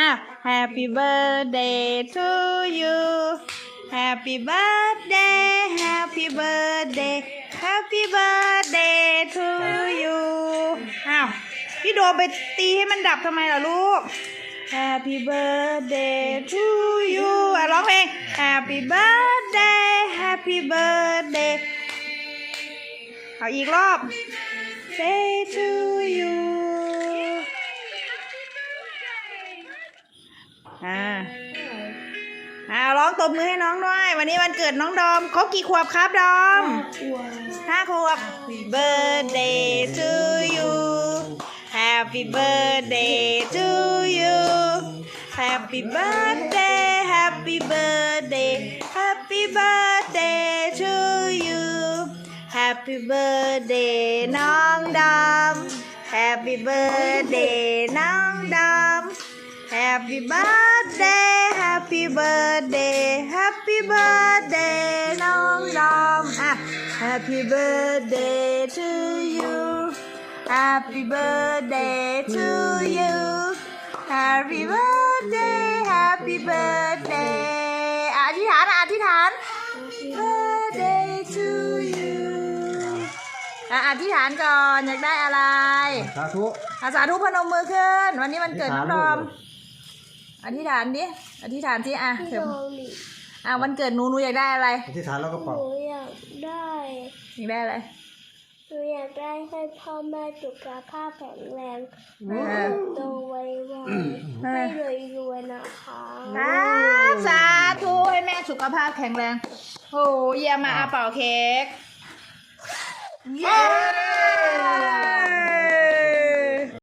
อ้าว Happy birthday to you Happy birthday Happy birthday Happy birthday to you อ้าว พี่โดไปตีให้มันดับทำไมล่ะลูก Happy birthday to you อะร้องเพลง Happy birthday Happy birthday เอาอีกรอบ อ่าอ่าร้องตบมือให้น้องด้วย วันนี้วันเกิดน้องดอมเขากี่ขวบครับดอมห้าขวบ birthday to you Happy birthday to you Happy birthday Happy birthday Happy birthday to you Happy birthday น้องดอม Happy birthday น้อง Happy birthday Happy birthday Happy birthday น้องดอมอะ Happy birthday to you Happy birthday to you Happy birthday Happy birthday อะอธิษฐานอะอธิษฐาน birthday to you อะอธิษฐานก่อนอยากได้อะไร สาธุ อาสาธุพนมมือขึ้น วันนี้วันเกิดน้องดอม อธิษฐานดิ อธิษฐานสิอะพี่เดี๋ยวโดมิอะวันเกิดหนูหนูอยากได้อะไร อธิษฐานแล้วก็หเป่า นูอยากได้อยากได้อะไร หนูอยากได้ให้พ่อแม่สุขภาพแข็งแรงเออ โตไวเอๆให้อรวยๆนะคะครับสาธุให้แม่สุขภาพแข็งแรง โอ้เยี่ยมมาอาเป่าเค้ก เย้